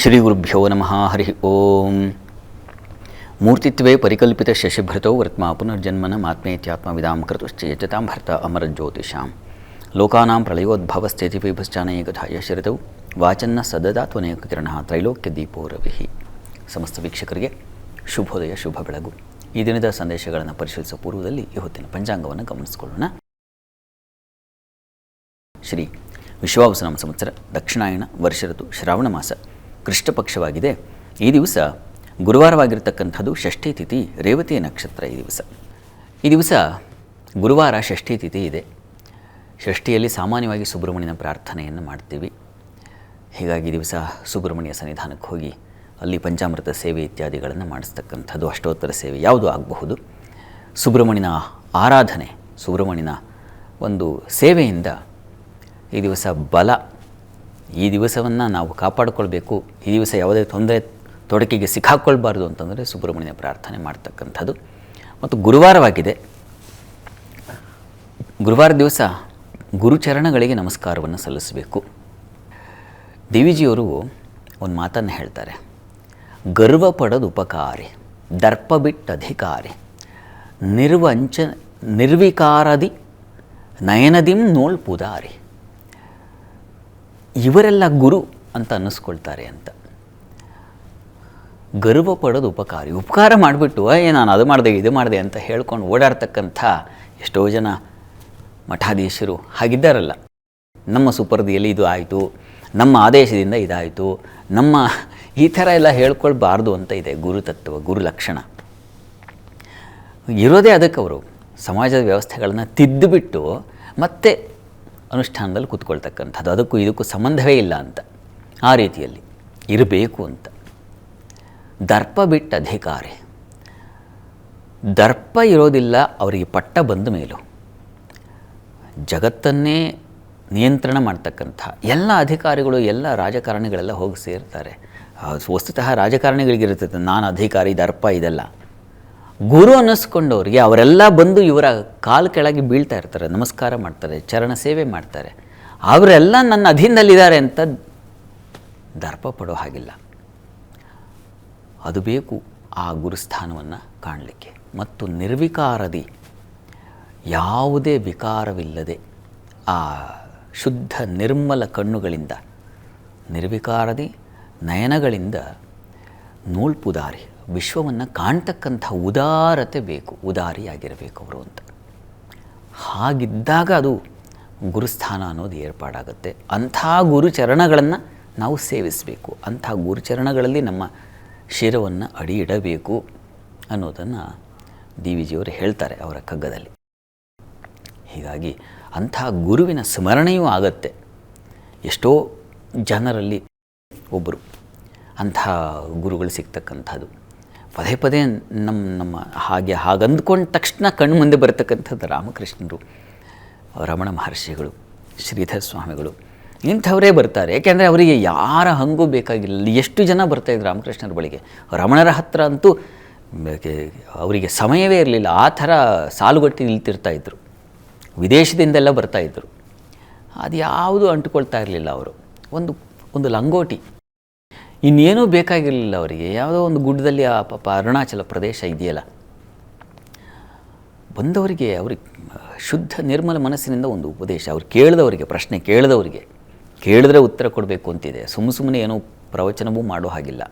ಶ್ರೀ ಗುರುಭ್ಯೋ ನಮಃ, ಹರಿ ಓಂ. ಮೂರ್ತಿತ್ವೇ ಪರಿಕಲ್ಪಿತ ಶಶಿಭೃತೌ ವರ್ತ್ಮ ಪುನರ್ಜನ್ಮನ ಮಾತ್ಮೇತ್ಯಾತ್ಮವಿದಾಂ ಕೃತುಶ್ಚ ಯಜತಾಂ ಭರ್ತ ಅಮರಜ್ಯೋತಿಷಾಂ ಲೋಕಾನಾಂ ಕಥಾಯ ಶರಿತೌ. ವಾಚನ್ನ ಸದದಾತ್ವನೇಕ ಕಿರಣ ತ್ರೈಲೋಕ್ಯ ದೀಪೋ ರವಿಹಿ ಸಮಸ್ತ ವೀಕ್ಷಕರಿಗೆ ಶುಭೋದಯ, ಶುಭ ಬೆಳಗು. ಈ ದಿನದ ಸಂದೇಶಗಳನ್ನು ಪರಿಶೀಲಿಸುವ ಪೂರ್ವದಲ್ಲಿ ಈ ಹೊತ್ತಿನ ಪಂಚಾಂಗವನ್ನು ಗಮನಿಸಿಕೊಳ್ಳೋಣ. ಶ್ರೀ ವಿಶ್ವಾವಸನಾಮ ಸಂವತ್ಸರ ದಕ್ಷಿಣಾಯಣ ವರ್ಷ ಋತು ಶ್ರಾವಣ ಮಾಸ ಕೃಷ್ಣ ಪಕ್ಷವಾಗಿದೆ ಈ ದಿವಸ ಗುರುವಾರವಾಗಿರ್ತಕ್ಕಂಥದ್ದು ಷಷ್ಠಿ ತಿಥಿ, ರೇವತಿ ನಕ್ಷತ್ರ ಈ ದಿವಸ. ಈ ದಿವಸ ಗುರುವಾರ ಷಷ್ಠಿ ತಿಥಿ ಇದೆ. ಷಷ್ಠಿಯಲ್ಲಿ ಸಾಮಾನ್ಯವಾಗಿ ಸುಬ್ರಹ್ಮಣ್ಯನ ಪ್ರಾರ್ಥನೆಯನ್ನು ಮಾಡ್ತೀವಿ. ಹೀಗಾಗಿ ದಿವಸ ಸುಬ್ರಹ್ಮಣ್ಯ ಸನ್ನಿಧಾನಕ್ಕೆ ಹೋಗಿ ಅಲ್ಲಿ ಪಂಚಾಮೃತ ಸೇವೆ ಇತ್ಯಾದಿಗಳನ್ನು ಮಾಡಿಸ್ತಕ್ಕಂಥದ್ದು, ಅಷ್ಟೋತ್ತರ ಸೇವೆ ಯಾವುದು ಆಗಬಹುದು. ಸುಬ್ರಹ್ಮಣ್ಯನ ಆರಾಧನೆ, ಸುಬ್ರಹ್ಮಣ್ಯನ ಒಂದು ಸೇವೆಯಿಂದ ಈ ದಿವಸ ಬಲ ಈ ದಿವಸವನ್ನು ನಾವು ಕಾಪಾಡಿಕೊಳ್ಬೇಕು. ಈ ದಿವಸ ಯಾವುದೇ ತೊಂದರೆ, ತೊಡಕಿಗೆ ಸಿಕ್ಕಾಕ್ಕೊಳ್ಬಾರ್ದು ಅಂತಂದರೆ ಸುಬ್ರಹ್ಮಣ್ಯ ಪ್ರಾರ್ಥನೆ ಮಾಡ್ತಕ್ಕಂಥದ್ದು. ಮತ್ತು ಗುರುವಾರವಾಗಿದೆ. ಗುರುವಾರ ದಿವಸ ಗುರುಚರಣಗಳಿಗೆ ನಮಸ್ಕಾರವನ್ನು ಸಲ್ಲಿಸಬೇಕು. ದೇವಿಜಿಯವರು ಒಂದು ಮಾತನ್ನು ಹೇಳ್ತಾರೆ. ಗರ್ವ ಪಡೋದು ಉಪಕಾರಿ, ದರ್ಪ ಬಿಟ್ಟ ಅಧಿಕಾರಿ, ನಿರ್ವಂಚ ನಿರ್ವಿಕಾರದಿ ನಯನದಿಂ ನೋಳ್ ಪುದಾರಿ. ಇವರೆಲ್ಲ ಗುರು ಅಂತ ಅನ್ನಿಸ್ಕೊಳ್ತಾರೆ ಅಂತ. ಗರ್ವ ಪಡೋದು ಉಪಕಾರಿ. ಉಪಕಾರ ಮಾಡಿಬಿಟ್ಟು, ಏ, ನಾನು ಅದು ಮಾಡಿದೆ, ಇದು ಮಾಡಿದೆ ಅಂತ ಹೇಳ್ಕೊಂಡು ಓಡಾಡ್ತಕ್ಕಂಥ ಎಷ್ಟೋ ಜನ ಮಠಾಧೀಶರು ಹಾಗಿದ್ದಾರಲ್ಲ. ನಮ್ಮ ಸುಪರ್ದಿಯಲ್ಲಿ ಇದು ಆಯಿತು, ನಮ್ಮ ಆದೇಶದಿಂದ ಇದಾಯಿತು, ನಮ್ಮ ಈ ಥರ ಎಲ್ಲ ಹೇಳ್ಕೊಳ್ಬಾರ್ದು ಅಂತ ಇದೆ ಗುರು ತತ್ವ, ಗುರು ಲಕ್ಷಣ. ಇರೋದೇ ಅದಕ್ಕೆ ಅವರು. ಸಮಾಜದ ವ್ಯವಸ್ಥೆಗಳನ್ನು ತಿದ್ದುಬಿಟ್ಟು ಮತ್ತೆ ಅನುಷ್ಠಾನದಲ್ಲಿ ಕೂತ್ಕೊಳ್ತಕ್ಕಂಥದ್ದು. ಅದಕ್ಕೂ ಇದಕ್ಕೂ ಸಂಬಂಧವೇ ಇಲ್ಲ ಅಂತ. ಆ ರೀತಿಯಲ್ಲಿ ಇರಬೇಕು ಅಂತ. ದರ್ಪ ಬಿಟ್ಟ ಅಧಿಕಾರಿ. ದರ್ಪ ಇರೋದಿಲ್ಲ, ಅವರಿಗೆ ಪಟ್ಟ ಬಂದ ಮೇಲೂ. ಜಗತ್ತನ್ನೇ ನಿಯಂತ್ರಣ ಮಾಡ್ತಕ್ಕಂಥ ಎಲ್ಲ ಅಧಿಕಾರಿಗಳು, ಎಲ್ಲ ರಾಜಕಾರಣಿಗಳೆಲ್ಲ ಹೋಗಿ ಸೇರ್ತಾರೆ. ವಸ್ತುತಃ ರಾಜಕಾರಣಿಗಳಿಗಿರ್ತದೆ ನಾನು ಅಧಿಕಾರಿ, ದರ್ಪ ಇದೆಲ್ಲ. ಗುರು ಅನ್ನಿಸ್ಕೊಂಡವ್ರಿಗೆ ಅವರೆಲ್ಲ ಬಂದು ಇವರ ಕಾಲು ಕೆಳಗೆ ಬೀಳ್ತಾ ಇರ್ತಾರೆ, ನಮಸ್ಕಾರ ಮಾಡ್ತಾರೆ, ಚರಣ ಸೇವೆ ಮಾಡ್ತಾರೆ. ಅವರೆಲ್ಲ ನನ್ನ ಅಧೀನದಲ್ಲಿದ್ದಾರೆ ಅಂತ ದರ್ಪ ಪಡೋ ಹಾಗಿಲ್ಲ. ಅದು ಬೇಕು ಆ ಗುರುಸ್ಥಾನವನ್ನು ಕಾಣಲಿಕ್ಕೆ. ಮತ್ತು ನಿರ್ವಿಕಾರದಿ, ಯಾವುದೇ ವಿಕಾರವಿಲ್ಲದೆ ಆ ಶುದ್ಧ ನಿರ್ಮಲ ಕಣ್ಣುಗಳಿಂದ, ನಿರ್ವಿಕಾರದಿ ನಯನಗಳಿಂದ ನೂಳ್ಪುದಾರಿ ವಿಶ್ವವನ್ನು ಕಾಣ್ತಕ್ಕಂಥ ಉದಾರತೆ ಬೇಕು, ಉದಾರಿಯಾಗಿರಬೇಕು ಅವರು ಅಂತ. ಹಾಗಿದ್ದಾಗ ಅದು ಗುರುಸ್ಥಾನ ಅನ್ನೋದು ಏರ್ಪಾಡಾಗುತ್ತೆ. ಅಂಥ ಗುರುಚರಣಗಳನ್ನು ನಾವು ಸೇವಿಸಬೇಕು. ಅಂಥ ಗುರುಚರಣಗಳಲ್ಲಿ ನಮ್ಮ ಶಿರವನ್ನು ಅಡಿ ಇಡಬೇಕು ಅನ್ನೋದನ್ನು ಡಿ ವಿ ಜಿಯವರು ಹೇಳ್ತಾರೆ ಅವರ ಕಗ್ಗದಲ್ಲಿ. ಹೀಗಾಗಿ ಅಂಥ ಗುರುವಿನ ಸ್ಮರಣೆಯೂ ಆಗತ್ತೆ. ಎಷ್ಟೋ ಜನರಲ್ಲಿ ಒಬ್ಬರು ಅಂಥ ಗುರುಗಳು ಸಿಗ್ತಕ್ಕಂಥದ್ದು. ಪದೇ ಪದೇ ನಮ್ಮ ನಮ್ಮ ಹಾಗೆ ಹಾಗಂದ್ಕೊಂಡ ತಕ್ಷಣ ಕಣ್ಣು ಮುಂದೆ ಬರತಕ್ಕಂಥದ್ದು ರಾಮಕೃಷ್ಣರು, ರಮಣ ಮಹರ್ಷಿಗಳು, ಶ್ರೀಧರ ಸ್ವಾಮಿಗಳು. ಇಂಥವರೇ ಬರ್ತಾರೆ. ಯಾಕೆಂದರೆ ಅವರಿಗೆ ಯಾರ ಹಂಗೂ ಬೇಕಾಗಿಲ್ಲ. ಎಷ್ಟು ಜನ ಬರ್ತಾಯಿದ್ರು ರಾಮಕೃಷ್ಣರ ಬಳಿಗೆ? ರಮಣರ ಹತ್ರ ಅಂತೂ ಅವರಿಗೆ ಸಮಯವೇ ಇರಲಿಲ್ಲ. ಆ ಥರ ಸಾಲುಗಟ್ಟಿ ನಿಲ್ತಿರ್ತಾ ಇದ್ದರು ವಿದೇಶದಿಂದೆಲ್ಲ ಬರ್ತಾಯಿದ್ರು ಅದು ಯಾವುದು ಅಂಟುಕೊಳ್ತಾ ಇರಲಿಲ್ಲ ಅವರು. ಒಂದು ಒಂದು ಲಂಗೋಟಿ. ಇನ್ನೇನೂ ಬೇಕಾಗಿರಲಿಲ್ಲ ಅವರಿಗೆ. ಯಾವುದೋ ಒಂದು ಗುಡ್ಡದಲ್ಲಿ ಆ ಪಾಪ ಅರುಣಾಚಲ ಪ್ರದೇಶ ಇದೆಯಲ್ಲ. ಬಂದವರಿಗೆ ಅವ್ರಿಗೆ ಶುದ್ಧ ನಿರ್ಮಲ ಮನಸ್ಸಿನಿಂದ ಒಂದು ಉಪದೇಶ. ಅವ್ರು ಕೇಳಿದವರಿಗೆ, ಪ್ರಶ್ನೆ ಕೇಳಿದವರಿಗೆ, ಕೇಳಿದ್ರೆ ಉತ್ತರ ಕೊಡಬೇಕು ಅಂತಿದೆ. ಸುಮ್ಮ ಸುಮ್ಮನೆ ಏನೂ ಪ್ರವಚನವೂ ಮಾಡೋ ಹಾಗಿಲ್ಲ.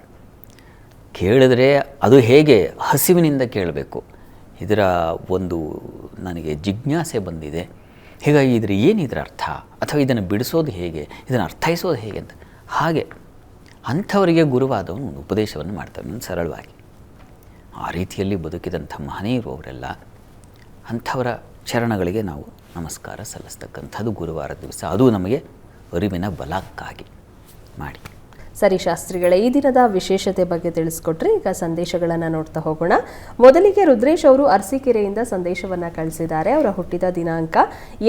ಕೇಳಿದ್ರೆ ಅದು ಹೇಗೆ? ಹಸಿವಿನಿಂದ ಕೇಳಬೇಕು. ಇದರ ಒಂದು ನನಗೆ ಜಿಜ್ಞಾಸೆ ಬಂದಿದೆ. ಹೀಗಾಗಿ ಇದ್ರ ಏನಿದ್ರ ಅರ್ಥ? ಅಥವಾ ಇದನ್ನು ಬಿಡಿಸೋದು ಹೇಗೆ? ಇದನ್ನು ಅರ್ಥೈಸೋದು ಹೇಗೆ ಅಂತ? ಹಾಗೆ. ಅಂಥವರಿಗೆ ಗುರುವಾದವನು ಒಂದು ಉಪದೇಶವನ್ನು ಮಾಡ್ತಾನೆ ಸರಳವಾಗಿ. ಆ ರೀತಿಯಲ್ಲಿ ಬದುಕಿದಂಥ ಮಹನೀಯರು ಅವರೆಲ್ಲ ಅಂಥವರ ಚರಣಗಳಿಗೆ ನಾವು ನಮಸ್ಕಾರ ಸಲ್ಲಿಸ್ತಕ್ಕಂಥದ್ದು ಗುರುವಾರ ದಿವಸ. ಅದು ನಮಗೆ ಅರಿವಿನ ಬಲಕ್ಕಾಗಿ ಮಾಡಿ. ಸರಿ ಶಾಸ್ತ್ರಿಗಳೇ ಈ ದಿನದ ವಿಶೇಷತೆ ಬಗ್ಗೆ ತಿಳಿಸ್ಕೊಟ್ರಿ ಈಗ ಸಂದೇಶಗಳನ್ನು ನೋಡ್ತಾ ಹೋಗೋಣ. ಮೊದಲಿಗೆ ರುದ್ರೇಶ್ ಅವರು ಅರಸೀಕೆರೆಯಿಂದ ಸಂದೇಶವನ್ನ ಕಳಿಸಿದ್ದಾರೆ. ಅವರ ಹುಟ್ಟಿದ ದಿನಾಂಕ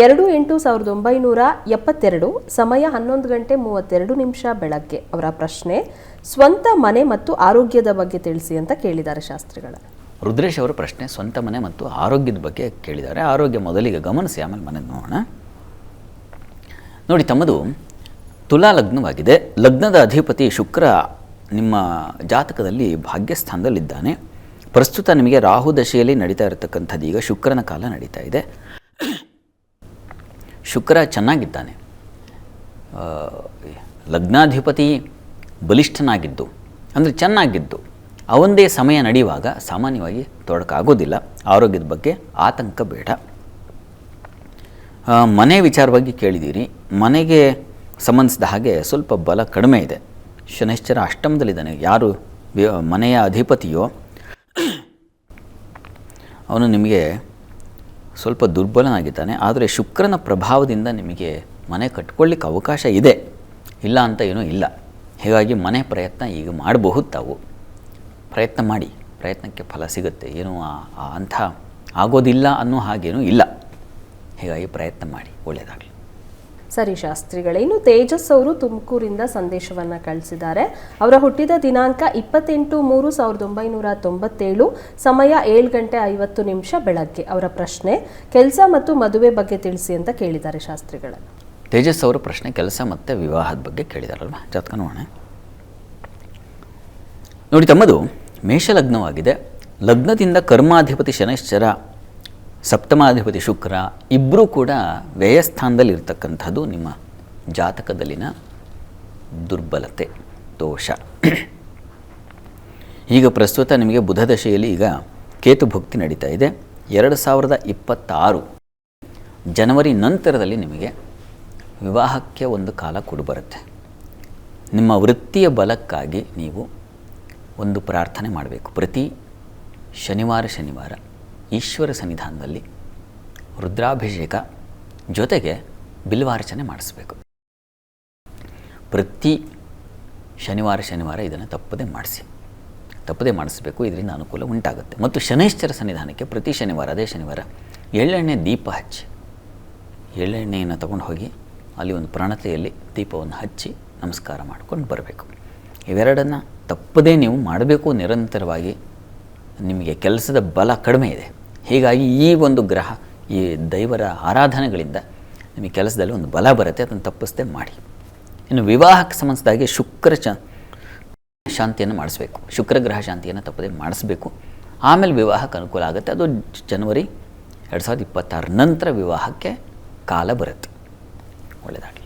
ಎರಡು ಎಂಟು ಸಾವಿರದ ಒಂಬೈನೂರ ಎಪ್ಪತ್ತೆರಡು, ಸಮಯ ಹನ್ನೊಂದು ಗಂಟೆ ಮೂವತ್ತೆರಡು ನಿಮಿಷ ಬೆಳಗ್ಗೆ. ಅವರ ಪ್ರಶ್ನೆ, ಸ್ವಂತ ಮನೆ ಮತ್ತು ಆರೋಗ್ಯದ ಬಗ್ಗೆ ತಿಳಿಸಿ ಅಂತ ಕೇಳಿದ್ದಾರೆ ಶಾಸ್ತ್ರಿಗಳ. ರುದ್ರೇಶ್ ಅವರ ಪ್ರಶ್ನೆ, ಸ್ವಂತ ಮನೆ ಮತ್ತು ಆರೋಗ್ಯದ ಬಗ್ಗೆ ಕೇಳಿದ್ದಾರೆ. ಆರೋಗ್ಯ ಮೊದಲಿಗೆ ಗಮನಿಸಿ, ಆಮೇಲೆ ಮನೆ ನೋಡೋಣ. ನೋಡಿ ತಮ್ಮದು ತುಲಾ ಲಗ್ನವಾಗಿದೆ. ಲಗ್ನದ ಅಧಿಪತಿ ಶುಕ್ರ ನಿಮ್ಮ ಜಾತಕದಲ್ಲಿ ಭಾಗ್ಯಸ್ಥಾನದಲ್ಲಿದ್ದಾನೆ. ಪ್ರಸ್ತುತ ನಿಮಗೆ ರಾಹು ದಶೆಯಲ್ಲಿ ನಡೀತಾ ಇರತಕ್ಕಂಥದ್ದು ಈಗ ಶುಕ್ರನ ಕಾಲ ನಡೀತಾ ಇದೆ. ಶುಕ್ರ ಚೆನ್ನಾಗಿದ್ದಾನೆ. ಲಗ್ನಾಧಿಪತಿ ಬಲಿಷ್ಠನಾಗಿದ್ದು, ಅಂದರೆ ಚೆನ್ನಾಗಿದ್ದು ಅವೊಂದೇ ಸಮಯ ನಡೆಯುವಾಗ ಸಾಮಾನ್ಯವಾಗಿ ತೊಡಕಾಗೋದಿಲ್ಲ. ಆರೋಗ್ಯದ ಬಗ್ಗೆ ಆತಂಕ ಬೇಡ. ಮನೆ ವಿಚಾರವಾಗಿ ಕೇಳಿದ್ದೀರಿ. ಮನೆಗೆ ಸಂಬಂಧಿಸಿದ ಹಾಗೆ ಸ್ವಲ್ಪ ಬಲ ಕಡಿಮೆ ಇದೆ. ಶನೈಶ್ಚರ ಅಷ್ಟಮದಲ್ಲಿದ್ದಾನೆ ಯಾರು ಮನೆಯ ಅಧಿಪತಿಯೋ ಅವನು ನಿಮಗೆ ಸ್ವಲ್ಪ ದುರ್ಬಲನಾಗಿದ್ದಾನೆ. ಆದರೆ ಶುಕ್ರನ ಪ್ರಭಾವದಿಂದ ನಿಮಗೆ ಮನೆ ಕಟ್ಕೊಳ್ಳಿಕ್ಕೆ ಅವಕಾಶ ಇದೆ. ಇಲ್ಲ ಅಂತ ಏನೂ ಇಲ್ಲ. ಹೀಗಾಗಿ ಮನೆ ಪ್ರಯತ್ನ ಈಗ ಮಾಡಬಹುದು ತಾವು. ಪ್ರಯತ್ನ ಮಾಡಿ. ಪ್ರಯತ್ನಕ್ಕೆ ಫಲ ಸಿಗುತ್ತೆ. ಏನೂ ಅಂಥ ಆಗೋದಿಲ್ಲ ಅನ್ನೋ ಹಾಗೇನೂ ಇಲ್ಲ. ಹೀಗಾಗಿ ಪ್ರಯತ್ನ ಮಾಡಿ. ಒಳ್ಳೆಯದಾಗಲಿ. ಸರಿ ಶಾಸ್ತ್ರಿಗಳೇ. ಇನ್ನು ತೇಜಸ್ ಅವರು ತುಮಕೂರಿಂದ ಸಂದೇಶವನ್ನ ಕಳಿಸಿದ್ದಾರೆ. ಅವರ ಹುಟ್ಟಿದ ದಿನಾಂಕ ಇಪ್ಪತ್ತೆಂಟು ಮೂರು ಸಾವಿರದ ಒಂಬೈನೂರ ತೊಂಬತ್ತೇಳು, ಸಮಯ ಏಳು ಗಂಟೆ ಐವತ್ತು ನಿಮಿಷ ಬೆಳಗ್ಗೆ. ಅವರ ಪ್ರಶ್ನೆ, ಕೆಲಸ ಮತ್ತು ಮದುವೆ ಬಗ್ಗೆ ತಿಳಿಸಿ ಅಂತ ಕೇಳಿದ್ದಾರೆ ಶಾಸ್ತ್ರಿಗಳನ್ನು. ತೇಜಸ್ ಅವರ ಪ್ರಶ್ನೆ, ಕೆಲಸ ಮತ್ತು ವಿವಾಹದ ಬಗ್ಗೆ ಕೇಳಿದಾರಲ್ವ? ಜಾತಕ ನೋಡೋಣ. ನೋಡಿ ತಮ್ಮದು, ಮೇಷಲಗ್ನವಾಗಿದೆ. ಲಗ್ನದಿಂದ ಕರ್ಮಾಧಿಪತಿ ಶನೈಶ್ಚರ ಸಪ್ತಮಾಧಿಪತಿ ಶುಕ್ರ ಇಬ್ಬರೂ ಕೂಡ ವ್ಯಯಸ್ಥಾನದಲ್ಲಿ ಇರ್ತಕ್ಕಂಥದ್ದು ನಿಮ್ಮ ಜಾತಕದಲ್ಲಿನ ದುರ್ಬಲತೆ, ದೋಷ. ಈಗ ಪ್ರಸ್ತುತ ನಿಮಗೆ ಬುಧ ದಶೆಯಲ್ಲಿ ಈಗ ಕೇತು ಭಕ್ತಿ ನಡೀತಾ ಇದೆ. ಎರಡು ಸಾವಿರದ ಇಪ್ಪತ್ತಾರು ಜನವರಿ ನಂತರದಲ್ಲಿ ನಿಮಗೆ ವಿವಾಹಕ್ಕೆ ಒಂದು ಕಾಲ ಬರುತ್ತೆ. ನಿಮ್ಮ ವೃತ್ತಿಯ ಬಲಕ್ಕಾಗಿ ನೀವು ಒಂದು ಪ್ರಾರ್ಥನೆ ಮಾಡಬೇಕು. ಪ್ರತಿ ಶನಿವಾರ ಶನಿವಾರ ಈಶ್ವರ ಸನ್ನಿಧಾನದಲ್ಲಿ ರುದ್ರಾಭಿಷೇಕ ಜೊತೆಗೆ ಬಿಲ್ವಾರ್ಚನೆ ಮಾಡಿಸ್ಬೇಕು. ಪ್ರತಿ ಶನಿವಾರ ಶನಿವಾರ ಇದನ್ನು ತಪ್ಪದೇ ಮಾಡಿಸಿ. ತಪ್ಪದೇ ಮಾಡಿಸ್ಬೇಕು, ಇದರಿಂದ ಅನುಕೂಲ ಉಂಟಾಗುತ್ತೆ. ಮತ್ತು ಶನೈಶ್ಚರ ಸನ್ನಿಧಾನಕ್ಕೆ ಪ್ರತಿ ಶನಿವಾರ, ಅದೇ ಶನಿವಾರ ಎಳ್ಳೆಣ್ಣೆ ದೀಪ ಹಚ್ಚಿ. ಎಳ್ಳೆಣ್ಣೆಯನ್ನು ತಗೊಂಡು ಹೋಗಿ ಅಲ್ಲಿ ಒಂದು ಪ್ರಣತೆಯಲ್ಲಿ ದೀಪವನ್ನು ಹಚ್ಚಿ ನಮಸ್ಕಾರ ಮಾಡ್ಕೊಂಡು ಬರಬೇಕು. ಇವೆರಡನ್ನು ತಪ್ಪದೇ ನೀವು ಮಾಡಬೇಕು, ನಿರಂತರವಾಗಿ ನಿಮಗೆ ಕೆಲಸದ ಬಲ ಕಡಿಮೆ ಇದೆ. ಹೀಗಾಗಿ ಈ ಒಂದು ಗ್ರಹ, ಈ ದೈವರ ಆರಾಧನೆಗಳಿಂದ ನಿಮಗೆ ಕೆಲಸದಲ್ಲಿ ಒಂದು ಬಲ ಬರುತ್ತೆ, ಅದನ್ನು ತಪ್ಪಿಸದೆ ಮಾಡಿ. ಇನ್ನು ವಿವಾಹಕ್ಕೆ ಸಂಬಂಧಿಸಿದಾಗೆ ಶುಕ್ರ ಚ, ಶಾಂತಿಯನ್ನು ಮಾಡಿಸ್ಬೇಕು. ಶುಕ್ರ ಗ್ರಹ ಶಾಂತಿಯನ್ನು ತಪ್ಪದೆ ಮಾಡಿಸ್ಬೇಕು. ಆಮೇಲೆ ವಿವಾಹಕ್ಕೆ ಅನುಕೂಲ ಆಗುತ್ತೆ. ಅದು ಜನವರಿ ಎರಡು ಸಾವಿರದ ಇಪ್ಪತ್ತಾರ ನಂತರ ವಿವಾಹಕ್ಕೆ ಕಾಲ ಬರುತ್ತೆ. ಒಳ್ಳೆಯದಾಗಲಿ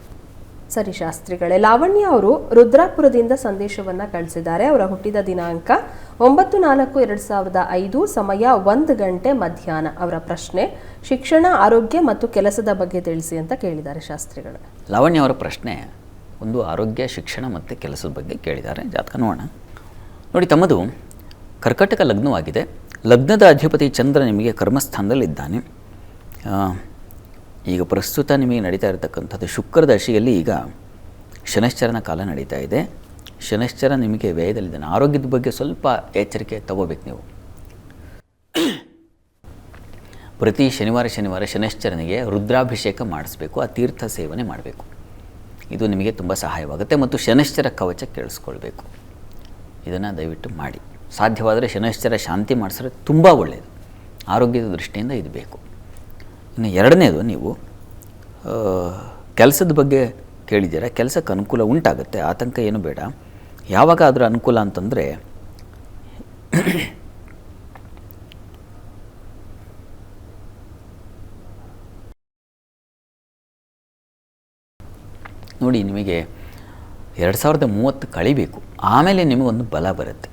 ಸರಿ ಶಾಸ್ತ್ರಿಗಳೇ, ಲಾವಣ್ಯ ಅವರು ರುದ್ರಾಪುರದಿಂದ ಸಂದೇಶವನ್ನ ಕಳಿಸಿದ್ದಾರೆ. ಅವರ ಹುಟ್ಟಿದ ದಿನಾಂಕ ಒಂಬತ್ತು ನಾಲ್ಕು ಎರಡು ಸಾವಿರದ ಐದು, ಸಮಯ ಒಂದು ಗಂಟೆ ಮಧ್ಯಾಹ್ನ. ಅವರ ಪ್ರಶ್ನೆ, ಶಿಕ್ಷಣ, ಆರೋಗ್ಯ ಮತ್ತು ಕೆಲಸದ ಬಗ್ಗೆ ತಿಳಿಸಿ ಅಂತ ಕೇಳಿದ್ದಾರೆ ಶಾಸ್ತ್ರಿಗಳು. ಲಾವಣ್ಯ ಅವರ ಪ್ರಶ್ನೆ, ಒಂದು ಆರೋಗ್ಯ, ಶಿಕ್ಷಣ ಮತ್ತು ಕೆಲಸದ ಬಗ್ಗೆ ಕೇಳಿದ್ದಾರೆ. ಜಾತಕ ನೋಡೋಣ. ನೋಡಿ, ತಮ್ಮದು ಕರ್ಕಟಕ ಲಗ್ನವಾಗಿದೆ. ಲಗ್ನದ ಅಧಿಪತಿ ಚಂದ್ರ ನಿಮಗೆ ಕರ್ಮಸ್ಥಾನದಲ್ಲಿದ್ದಾನೆ. ಈಗ ಪ್ರಸ್ತುತ ನಿಮಗೆ ನಡೀತಾ ಇರತಕ್ಕಂಥದ್ದು ಶುಕ್ರ ದಶೆಯಲ್ಲಿ ಈಗ ಶನಶ್ಚರನ ಕಾಲ ನಡೀತಾ ಇದೆ. ಶನಶ್ಚರ ನಿಮಗೆ ವ್ಯಯದಲ್ಲಿದ್ದಾನೆ ಆರೋಗ್ಯದ ಬಗ್ಗೆ ಸ್ವಲ್ಪ ಎಚ್ಚರಿಕೆ ತಗೋಬೇಕು ನೀವು. ಪ್ರತಿ ಶನಿವಾರ ಶನಿವಾರ ಶನಶ್ಚರನಿಗೆ ರುದ್ರಾಭಿಷೇಕ ಮಾಡಿಸ್ಬೇಕು. ಆ ತೀರ್ಥ ಸೇವನೆ ಮಾಡಬೇಕು. ಇದು ನಿಮಗೆ ತುಂಬ ಸಹಾಯವಾಗುತ್ತೆ ಮತ್ತು ಶನಶ್ಚರ ಕವಚ ಕೇಳಿಸ್ಕೊಳ್ಬೇಕು. ಇದನ್ನು ದಯವಿಟ್ಟು ಮಾಡಿ. ಸಾಧ್ಯವಾದರೆ ಶನಶ್ಚರ ಶಾಂತಿ ಮಾಡಿಸಿದ್ರೆ ತುಂಬ ಒಳ್ಳೆಯದು ಆರೋಗ್ಯದ ದೃಷ್ಟಿಯಿಂದ ಇದು ಬೇಕು. ಇನ್ನು ಎರಡನೇದು ನೀವು ಕೆಲಸದ ಬಗ್ಗೆ ಕೇಳಿದ್ದೀರಾ? ಕೆಲಸಕ್ಕೆ ಅನುಕೂಲ ಉಂಟಾಗುತ್ತೆ, ಆತಂಕ ಏನು ಬೇಡ. ಯಾವಾಗ ಅದರ ಅನುಕೂಲ ಅಂತಂದರೆ, ನೋಡಿ, ನಿಮಗೆ ಎರಡು ಸಾವಿರದ ಮೂವತ್ತು ಕಳಿಬೇಕು. ಆಮೇಲೆ ನಿಮಗೊಂದು ಬಲ ಬರುತ್ತೆ.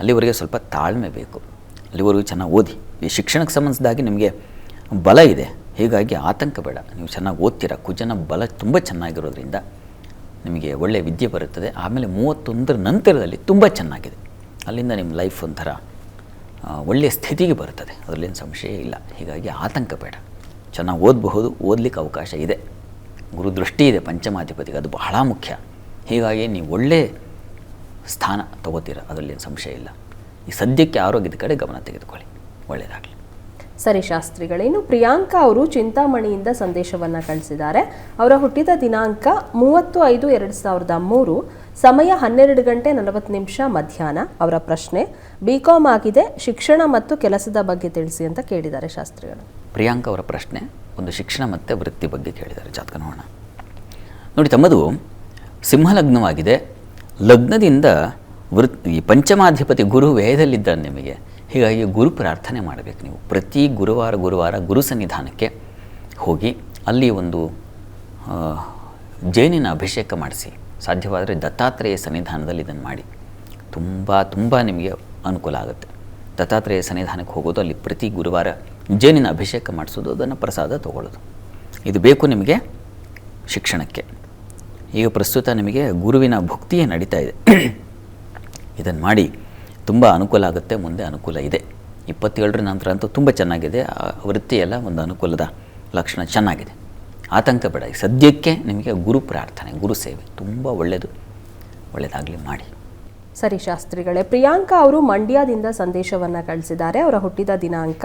ಅಲ್ಲಿವರೆಗೆ ಸ್ವಲ್ಪ ತಾಳ್ಮೆ ಬೇಕು. ಅಲ್ಲಿವರೆಗೂ ಚೆನ್ನಾಗಿ ಓದಿ. ಈ ಶಿಕ್ಷಣಕ್ಕೆ ಸಂಬಂಧಿಸಿದಾಗಿ ನಿಮಗೆ ಬಲ ಇದೆ. ಹೀಗಾಗಿ ಆತಂಕ ಬೇಡ. ನೀವು ಚೆನ್ನಾಗಿ ಓದ್ತೀರ. ಕುಜನ ಬಲ ತುಂಬ ಚೆನ್ನಾಗಿರೋದ್ರಿಂದ ನಿಮಗೆ ಒಳ್ಳೆಯ ವಿದ್ಯೆ ಬರುತ್ತದೆ. ಆಮೇಲೆ ಮೂವತ್ತೊಂದರ ನಂತರದಲ್ಲಿ ತುಂಬ ಚೆನ್ನಾಗಿದೆ. ಅಲ್ಲಿಂದ ನಿಮ್ಮ ಲೈಫ್ ಒಂಥರ ಒಳ್ಳೆಯ ಸ್ಥಿತಿಗೆ ಬರುತ್ತದೆ. ಅದರಲ್ಲೇನು ಸಂಶಯ ಇಲ್ಲ. ಹೀಗಾಗಿ ಆತಂಕ ಬೇಡ. ಚೆನ್ನಾಗಿ ಓದಬಹುದು. ಓದಲಿಕ್ಕೆ ಅವಕಾಶ ಇದೆ. ಗುರುದೃಷ್ಟಿ ಇದೆ ಪಂಚಮಾಧಿಪತಿಗೆ. ಅದು ಬಹಳ ಮುಖ್ಯ. ಹೀಗಾಗಿ ನೀವು ಒಳ್ಳೆಯ ಸ್ಥಾನ ತಗೋತೀರ. ಅದರಲ್ಲಿ ಏನು ಸಂಶಯ ಇಲ್ಲ. ಈ ಸದ್ಯಕ್ಕೆ ಆರೋಗ್ಯದ ಕಡೆ ಗಮನ ತೆಗೆದುಕೊಳ್ಳಿ. ಒಳ್ಳೆಯದಾಗಲಿ ಸರಿ ಶಾಸ್ತ್ರಿಗಳೇ ಇನ್ನು ಪ್ರಿಯಾಂಕಾ ಅವರು ಚಿಂತಾಮಣಿಯಿಂದ ಸಂದೇಶವನ್ನು ಕಳಿಸಿದ್ದಾರೆ. ಅವರ ಹುಟ್ಟಿದ ದಿನಾಂಕ ಮೂವತ್ತು ಐದು ಎರಡು ಸಾವಿರದ ಮೂರು, ಸಮಯ ಹನ್ನೆರಡು ಗಂಟೆ ನಲವತ್ತು ನಿಮಿಷ ಮಧ್ಯಾಹ್ನ. ಅವರ ಪ್ರಶ್ನೆ ಬಿ ಕಾಮ್ ಆಗಿದೆ, ಶಿಕ್ಷಣ ಮತ್ತು ಕೆಲಸದ ಬಗ್ಗೆ ತಿಳಿಸಿ ಅಂತ ಕೇಳಿದ್ದಾರೆ ಶಾಸ್ತ್ರಿಗಳು. ಪ್ರಿಯಾಂಕ ಅವರ ಪ್ರಶ್ನೆ, ಒಂದು ಶಿಕ್ಷಣ ಮತ್ತು ವೃತ್ತಿ ಬಗ್ಗೆ ಕೇಳಿದ್ದಾರೆ. ಜಾತಕ ನೋಡೋಣ. ನೋಡಿ ತಮ್ಮದು, ಸಿಂಹಲಗ್ನವಾಗಿದೆ. ಲಗ್ನದಿಂದ ವೃತ್ ಈ ಪಂಚಮಾಧಿಪತಿ ಗುರು ವ್ಯಯದಲ್ಲಿದ್ದಾನೆ ನಿಮಗೆ. ಹೀಗಾಗಿ ಗುರು ಪ್ರಾರ್ಥನೆ ಮಾಡಬೇಕು ನೀವು. ಪ್ರತಿ ಗುರುವಾರ ಗುರುವಾರ ಗುರು ಸನ್ನಿಧಾನಕ್ಕೆ ಹೋಗಿ ಅಲ್ಲಿ ಒಂದು ಜೈನಿನ ಅಭಿಷೇಕ ಮಾಡಿಸಿ. ಸಾಧ್ಯವಾದರೆ ದತ್ತಾತ್ರೇಯ ಸನ್ನಿಧಾನದಲ್ಲಿ ಇದನ್ನು ಮಾಡಿ. ತುಂಬ ತುಂಬ ನಿಮಗೆ ಅನುಕೂಲ ಆಗುತ್ತೆ. ದತ್ತಾತ್ರೇಯ ಸನ್ನಿಧಾನಕ್ಕೆ ಹೋಗೋದು, ಅಲ್ಲಿ ಪ್ರತಿ ಗುರುವಾರ ಜೈನಿನ ಅಭಿಷೇಕ ಮಾಡಿಸೋದು, ಅದನ್ನು ಪ್ರಸಾದ ತಗೊಳ್ಳೋದು. ಇದು ಬೇಕು ನಿಮಗೆ ಶಿಕ್ಷಣಕ್ಕೆ. ಈಗ ಪ್ರಸ್ತುತ ನಿಮಗೆ ಗುರುವಿನ ಭಕ್ತಿಯೇ ನಡೀತಾ ಇದೆ. ಇದನ್ನು ಮಾಡಿ ತುಂಬ ಅನುಕೂಲ ಆಗುತ್ತೆ, ಮುಂದೆ ಅನುಕೂಲ ಇದೆ. ಇಪ್ಪತ್ತೇಳರ ನಂತರ ಅಂತೂ ತುಂಬ ಚೆನ್ನಾಗಿದೆ. ಆ ವೃತ್ತಿಯೆಲ್ಲ ಒಂದು ಅನುಕೂಲದ ಲಕ್ಷಣ ಚೆನ್ನಾಗಿದೆ. ಆತಂಕ ಬೇಡ. ಸದ್ಯಕ್ಕೆ ನಿಮಗೆ ಗುರು ಪ್ರಾರ್ಥನೆ, ಗುರು ಸೇವೆ ತುಂಬ ಒಳ್ಳೆಯದು. ಒಳ್ಳೆಯದಾಗಲಿ ಮಾಡಿ. ಸರಿ ಶಾಸ್ತ್ರಿಗಳೇ, ಪ್ರಿಯಾಂಕಾ ಅವರು ಮಂಡ್ಯದಿಂದ ಸಂದೇಶವನ್ನು ಕಳಿಸಿದ್ದಾರೆ. ಅವರ ಹುಟ್ಟಿದ ದಿನಾಂಕ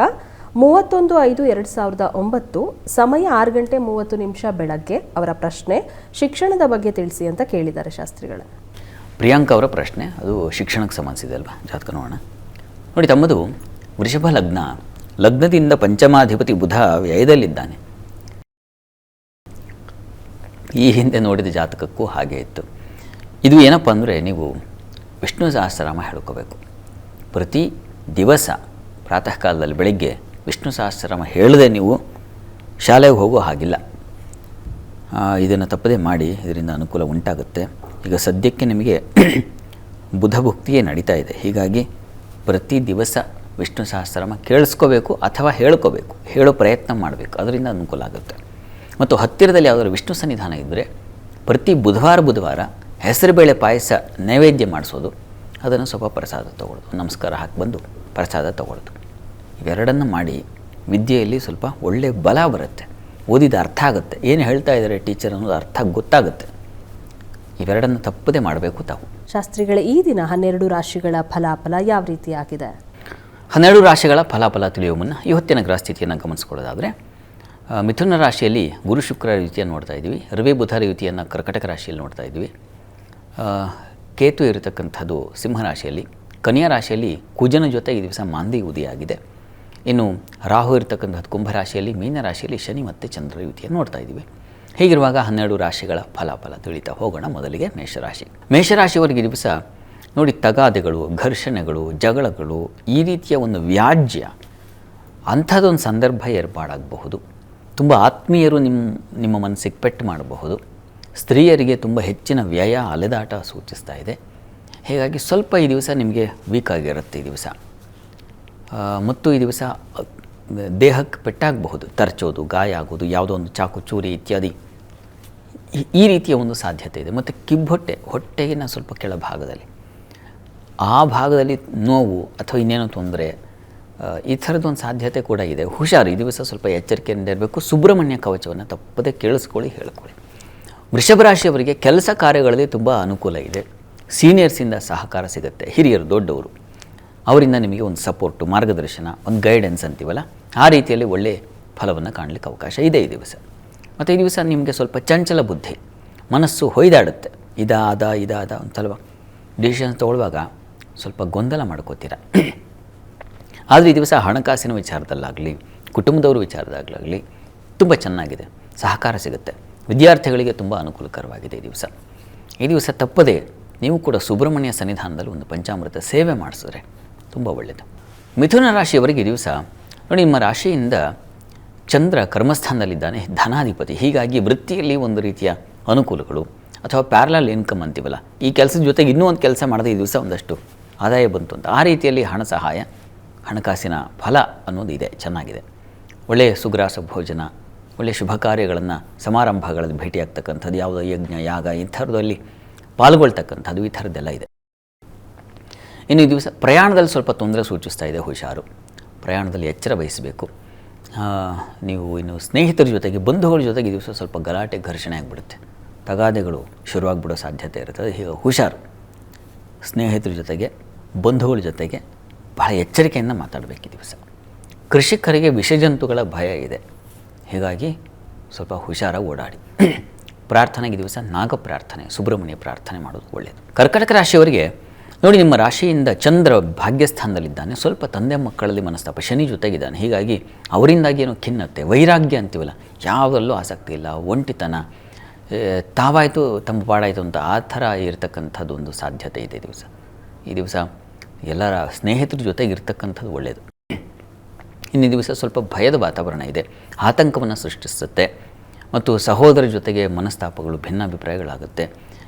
ಮೂವತ್ತೊಂದು ಐದು ಎರಡು ಸಾವಿರದ ಒಂಬತ್ತು, ಸಮಯ ಆರು ಗಂಟೆ ಮೂವತ್ತು ನಿಮಿಷ ಬೆಳಗ್ಗೆ ಅವರ ಪ್ರಶ್ನೆ, ಶಿಕ್ಷಣದ ಬಗ್ಗೆ ತಿಳಿಸಿ ಅಂತ ಕೇಳಿದ್ದಾರೆ ಶಾಸ್ತ್ರಿಗಳೇ. ಪ್ರಿಯಾಂಕ ಅವರ ಪ್ರಶ್ನೆ, ಅದು ಶಿಕ್ಷಣಕ್ಕೆ ಸಂಬಂಧಿಸಿದೆ ಅಲ್ವಾ? ಜಾತಕ ನೋಡೋಣ. ನೋಡಿ, ತಮ್ಮದು ವೃಷಭ ಲಗ್ನ. ಲಗ್ನದಿಂದ ಪಂಚಮಾಧಿಪತಿ ಬುಧ ವ್ಯಯದಲ್ಲಿದ್ದಾನೆ. ಈ ಹಿಂದೆ ನೋಡಿದ ಜಾತಕಕ್ಕೂ ಹಾಗೆ ಇತ್ತು. ಇದು ಏನಪ್ಪ ಅಂದರೆ, ನೀವು ವಿಷ್ಣು ಸಹಸ್ರನಾಮ ಹೇಳ್ಕೋಬೇಕು. ಪ್ರತಿ ದಿವಸ ಪ್ರಾತಃ ಕಾಲದಲ್ಲಿ ಬೆಳಗ್ಗೆ ವಿಷ್ಣು ಸಹಸ್ರನಾಮ ಹೇಳದೆ ನೀವು ಶಾಲೆಗೆ ಹೋಗೋ ಹಾಗಿಲ್ಲ. ಇದನ್ನು ತಪ್ಪದೇ ಮಾಡಿ, ಇದರಿಂದ ಅನುಕೂಲ ಉಂಟಾಗುತ್ತೆ. ಈಗ ಸದ್ಯಕ್ಕೆ ನಿಮಗೆ ಬುಧಭುಕ್ತಿಯೇ ನಡೀತಾ ಇದೆ. ಹೀಗಾಗಿ ಪ್ರತಿ ದಿವಸ ವಿಷ್ಣು ಸಹಸ್ರನಾಮ ಕೇಳಿಸ್ಕೋಬೇಕು ಅಥವಾ ಹೇಳ್ಕೋಬೇಕು, ಹೇಳೋ ಪ್ರಯತ್ನ ಮಾಡಬೇಕು. ಅದರಿಂದ ಅನುಕೂಲ ಆಗುತ್ತೆ. ಮತ್ತು ಹತ್ತಿರದಲ್ಲಿ ಯಾವುದಾದ್ರು ವಿಷ್ಣು ಸನ್ನಿಧಾನ ಇದ್ದರೆ ಪ್ರತಿ ಬುಧವಾರ ಬುಧವಾರ ಹೆಸರುಬೇಳೆ ಪಾಯಸ ನೈವೇದ್ಯ ಮಾಡಿಸೋದು. ಅದನ್ನು ಸ್ವಲ್ಪ ಪ್ರಸಾದ ತೊಗೊಳ್ಳೋದು ನಮಸ್ಕಾರ ಹಾಕಿ ಬಂದು ಪ್ರಸಾದ ತೊಗೊಳ್ಳೋದು ಇವೆರಡನ್ನು ಮಾಡಿ ವಿದ್ಯೆಯಲ್ಲಿ ಸ್ವಲ್ಪ ಒಳ್ಳೆಯ ಬಲ ಬರುತ್ತೆ. ಓದಿದ ಅರ್ಥ ಆಗುತ್ತೆ. ಏನು ಹೇಳ್ತಾ ಇದ್ದಾರೆ ಟೀಚರ್ ಅನ್ನೋದು ಅರ್ಥ ಗೊತ್ತಾಗುತ್ತೆ. ಇವೆರಡನ್ನು ತಪ್ಪದೇ ಮಾಡಬೇಕು ತಾವು. ಶಾಸ್ತ್ರಿಗಳ ಈ ದಿನ ಹನ್ನೆರಡು ರಾಶಿಗಳ ಫಲಾಫಲ ಯಾವ ರೀತಿಯಾಗಿದೆ? ಹನ್ನೆರಡು ರಾಶಿಗಳ ಫಲಾಫಲ ತಿಳಿಯುವ ಮುನ್ನ ಇವತ್ತಿನ ಗ್ರಹ ಸ್ಥಿತಿಯನ್ನು ಗಮನಿಸ್ಕೊಳ್ಳೋದಾದರೆ ಮಿಥುನ ರಾಶಿಯಲ್ಲಿ ಗುರು ಶುಕ್ರ ಯುತಿಯನ್ನು ನೋಡ್ತಾ ಇದ್ದೀವಿ ರವಿ ಬುಧ ಯುತಿಯನ್ನು ಕರ್ಕಟಕ ರಾಶಿಯಲ್ಲಿ ನೋಡ್ತಾ ಇದ್ದೀವಿ. ಕೇತು ಇರತಕ್ಕಂಥದ್ದು ಸಿಂಹ ರಾಶಿಯಲ್ಲಿ ಕನ್ಯಾ ರಾಶಿಯಲ್ಲಿ ಕುಜನ ಜೊತೆ ಈ ದಿವಸ ಮಾಂದಿ ಉದಿಯಾಗಿದೆ. ಇನ್ನು ರಾಹು ಇರತಕ್ಕಂಥದ್ದು ಕುಂಭರಾಶಿಯಲ್ಲಿ ಮೀನರಾಶಿಯಲ್ಲಿ ಮೀನ ರಾಶಿಯಲ್ಲಿ ಶನಿ ಮತ್ತು ಚಂದ್ರ ಯುತಿಯನ್ನು ನೋಡ್ತಾ ಇದ್ದೀವಿ. ಹೀಗಿರುವಾಗ ಹನ್ನೆರಡು ರಾಶಿಗಳ ಫಲಾಫಲ ತಿಳಿತಾ ಹೋಗೋಣ ಮೊದಲಿಗೆ ಮೇಷರಾಶಿ. ಮೇಷರಾಶಿಯವರಿಗೆ ದಿವಸ ನೋಡಿ ತಗಾದೆಗಳು, ಘರ್ಷಣೆಗಳು, ಜಗಳಗಳು, ಈ ರೀತಿಯ ಒಂದು ವ್ಯಾಜ್ಯ ಅಂಥದ್ದೊಂದು ಸಂದರ್ಭ ಏರ್ಪಾಡಾಗಬಹುದು. ತುಂಬ ಆತ್ಮೀಯರು ನಿಮ್ಮ ನಿಮ್ಮ ಮನಸ್ಸಿಗೆ ಪೆಟ್ಟು ಮಾಡಬಹುದು. ಸ್ತ್ರೀಯರಿಗೆ ತುಂಬ ಹೆಚ್ಚಿನ ವ್ಯಯ, ಅಲೆದಾಟ ಸೂಚಿಸ್ತಾ ಇದೆ. ಹೀಗಾಗಿ ಸ್ವಲ್ಪ ಈ ದಿವಸ ನಿಮಗೆ ವೀಕ್ ಆಗಿರುತ್ತೆ ಈ ದಿವಸ. ಮತ್ತು ಈ ದಿವಸ ದೇಹಕ್ಕೆ ಪೆಟ್ಟಾಗಬಹುದು. ತರ್ಚೋದು, ಗಾಯ ಆಗೋದು, ಯಾವುದೋ ಒಂದು ಚಾಕು, ಚೂರಿ ಇತ್ಯಾದಿ. ಈ- ರೀತಿಯ ಒಂದು ಸಾಧ್ಯತೆ ಇದೆ. ಮತ್ತು ಕಿಬ್ಬೊಟ್ಟೆ, ಹೊಟ್ಟೆಗಿನ ಸ್ವಲ್ಪ ಕೆಳಭಾಗದಲ್ಲಿ ಆ ಭಾಗದಲ್ಲಿ ನೋವು ಅಥವಾ ಇನ್ನೇನೋ ತೊಂದರೆ ಈ ಥರದೊಂದು ಸಾಧ್ಯತೆ ಕೂಡ ಇದೆ. ಹುಷಾರು, ಈ ದಿವಸ ಸ್ವಲ್ಪ ಎಚ್ಚರಿಕೆಯಿಂದ ಇರಬೇಕು. ಸುಬ್ರಹ್ಮಣ್ಯ ಕವಚವನ್ನು ತಪ್ಪದೇ ಕೇಳಿಸ್ಕೊಳ್ಳಿ, ಹೇಳ್ಕೊಳ್ಳಿ. ವೃಷಭ ರಾಶಿಯವರಿಗೆ ಕೆಲಸ ಕಾರ್ಯಗಳಲ್ಲಿ ತುಂಬ ಅನುಕೂಲ ಇದೆ. ಸೀನಿಯರ್ಸಿಂದ ಸಹಕಾರ ಸಿಗುತ್ತೆ. ಹಿರಿಯರು, ದೊಡ್ಡವರು, ಅವರಿಂದ ನಿಮಗೆ ಒಂದು ಸಪೋರ್ಟು ಮಾರ್ಗದರ್ಶನ, ಒಂದು ಗೈಡೆನ್ಸ್ ಅಂತೀವಲ್ಲ, ಆ ರೀತಿಯಲ್ಲಿ ಒಳ್ಳೆಯ ಫಲವನ್ನು ಕಾಣಲಿಕ್ಕೆ ಅವಕಾಶ ಇದೆ ಈ ದಿವಸ. ಮತ್ತು ಈ ದಿವಸ ನಿಮಗೆ ಸ್ವಲ್ಪ ಚಂಚಲ ಬುದ್ಧಿ. ಮನಸ್ಸು ಹೊಯ್ದಾಡುತ್ತೆ. ಇದಾದ ಇದಾದ ಅಂತಲ್ವ? ಡಿಸಿಷನ್ಸ್ ತೊಗೊಳ್ಳುವಾಗ ಸ್ವಲ್ಪ ಗೊಂದಲ ಮಾಡ್ಕೋತೀರ. ಆದರೆ ಈ ದಿವಸ ಹಣಕಾಸಿನ ವಿಚಾರದಲ್ಲಾಗಲಿ, ಕುಟುಂಬದವ್ರ ವಿಚಾರದಾಗಲಾಗಲಿ ತುಂಬ ಚೆನ್ನಾಗಿದೆ. ಸಹಕಾರ ಸಿಗುತ್ತೆ. ವಿದ್ಯಾರ್ಥಿಗಳಿಗೆ ತುಂಬ ಅನುಕೂಲಕರವಾಗಿದೆ ಈ ದಿವಸ. ಈ ದಿವಸ ತಪ್ಪದೆ ನೀವು ಕೂಡ ಸುಬ್ರಹ್ಮಣ್ಯ ಸನ್ನಿಧಾನದಲ್ಲಿ ಒಂದು ಪಂಚಾಮೃತ ಸೇವೆ ಮಾಡಿಸಿದ್ರೆ ತುಂಬ ಒಳ್ಳೆಯದು ಮಿಥುನ ರಾಶಿಯವರಿಗೆ ಈ ದಿವಸ ನೋಡಿ, ನಿಮ್ಮ ರಾಶಿಯಿಂದ ಚಂದ್ರ ಕರ್ಮಸ್ಥಾನದಲ್ಲಿದ್ದಾನೆ, ಧನಾಧಿಪತಿ. ಹೀಗಾಗಿ ವೃತ್ತಿಯಲ್ಲಿ ಒಂದು ರೀತಿಯ ಅನುಕೂಲಗಳು ಅಥವಾ ಪ್ಯಾರಲಲ್ ಇನ್ಕಮ್ ಅಂತೀವಲ್ಲ, ಈ ಕೆಲಸದ ಜೊತೆಗೆ ಇನ್ನೂ ಒಂದು ಕೆಲಸ ಮಾಡಿದೆ ಈ ದಿವಸ ಒಂದಷ್ಟು ಆದಾಯ ಬಂತು ಅಂತ. ಆ ರೀತಿಯಲ್ಲಿ ಹಣ ಸಹಾಯ, ಹಣಕಾಸಿನ ಫಲ ಅನ್ನೋದು ಇದೆ, ಚೆನ್ನಾಗಿದೆ. ಒಳ್ಳೆಯ ಸುಗ್ರಾಸ ಭೋಜನ, ಒಳ್ಳೆಯ ಶುಭ ಕಾರ್ಯಗಳನ್ನು ಸಮಾರಂಭಗಳಲ್ಲಿ ಭೇಟಿಯಾಗ್ತಕ್ಕಂಥದ್ದು, ಯಾವುದೋ ಯಜ್ಞ, ಯಾಗ, ಈ ಥರದಲ್ಲಿ ಪಾಲ್ಗೊಳ್ತಕ್ಕಂಥದ್ದು, ಈ ಥರದ್ದೆಲ್ಲ ಇದೆ. ಇನ್ನು ಈ ದಿವಸ ಪ್ರಯಾಣದಲ್ಲಿ ಸ್ವಲ್ಪ ತೊಂದರೆ ಸೂಚಿಸ್ತಾ ಇದೆ ಹುಷಾರು. ಪ್ರಯಾಣದಲ್ಲಿ ಎಚ್ಚರ ವಹಿಸಬೇಕು. ನೀವು ಇನ್ನು ಸ್ನೇಹಿತರ ಜೊತೆಗೆ, ಬಂಧುಗಳ ಜೊತೆಗೆ ದಿವಸ ಸ್ವಲ್ಪ ಗಲಾಟೆ, ಘರ್ಷಣೆ ಆಗಿಬಿಡುತ್ತೆ. ತಗಾದೆಗಳು ಶುರುವಾಗ್ಬಿಡೋ ಸಾಧ್ಯತೆ ಇರ್ತದೆ ಹೀಗೆ ಹುಷಾರು ಸ್ನೇಹಿತರ ಜೊತೆಗೆ, ಬಂಧುಗಳ ಜೊತೆಗೆ ಬಹಳ ಎಚ್ಚರಿಕೆಯಿಂದ ಮಾತಾಡಬೇಕು ಈ ದಿವಸ. ಕೃಷಿಕರಿಗೆ ವಿಷಜಂತುಗಳ ಭಯ ಇದೆ. ಹೀಗಾಗಿ ಸ್ವಲ್ಪ ಹುಷಾರಾಗಿ ಓಡಾಡಿ. ಪ್ರಾರ್ಥನೆಗೆ ದಿವಸ ನಾಗ ಪ್ರಾರ್ಥನೆ ಸುಬ್ರಹ್ಮಣ್ಯ ಪ್ರಾರ್ಥನೆ ಮಾಡೋದು ಒಳ್ಳೆಯದು ಕರ್ಕಟಕ ರಾಶಿಯವರಿಗೆ ನೋಡಿ, ನಿಮ್ಮ ರಾಶಿಯಿಂದ ಚಂದ್ರ ಭಾಗ್ಯಸ್ಥಾನದಲ್ಲಿದ್ದಾನೆ. ಸ್ವಲ್ಪ ತಂದೆ ಮಕ್ಕಳಲ್ಲಿ ಮನಸ್ತಾಪ. ಶನಿ ಜೊತೆಗಿದ್ದಾನೆ. ಹೀಗಾಗಿ ಅವರಿಂದಾಗಿ ಏನೋ ಖಿನ್ನತೆ, ವೈರಾಗ್ಯ ಅಂತೀವಲ್ಲ ಯಾವುದಲ್ಲೂ ಆಸಕ್ತಿ ಇಲ್ಲ. ಒಂಟಿತನ ತಾವಾಯಿತು ತಮ್ಮ ಪಾಡಾಯಿತು ಅಂತ ಆ ಥರ ಇರತಕ್ಕಂಥದ್ದು ಒಂದು ಸಾಧ್ಯತೆ ಇದೆ ದಿವಸ. ಈ ದಿವಸ ಎಲ್ಲರ ಸ್ನೇಹಿತರ ಜೊತೆಗೆ ಇರ್ತಕ್ಕಂಥದ್ದು ಒಳ್ಳೆಯದು ಇನ್ನು ದಿವಸ ಸ್ವಲ್ಪ ಭಯದ ವಾತಾವರಣ ಇದೆ. ಆತಂಕವನ್ನು ಸೃಷ್ಟಿಸುತ್ತೆ. ಮತ್ತು ಸಹೋದರ ಜೊತೆಗೆ ಮನಸ್ತಾಪಗಳು, ಭಿನ್ನಾಭಿಪ್ರಾಯಗಳಾಗುತ್ತೆ.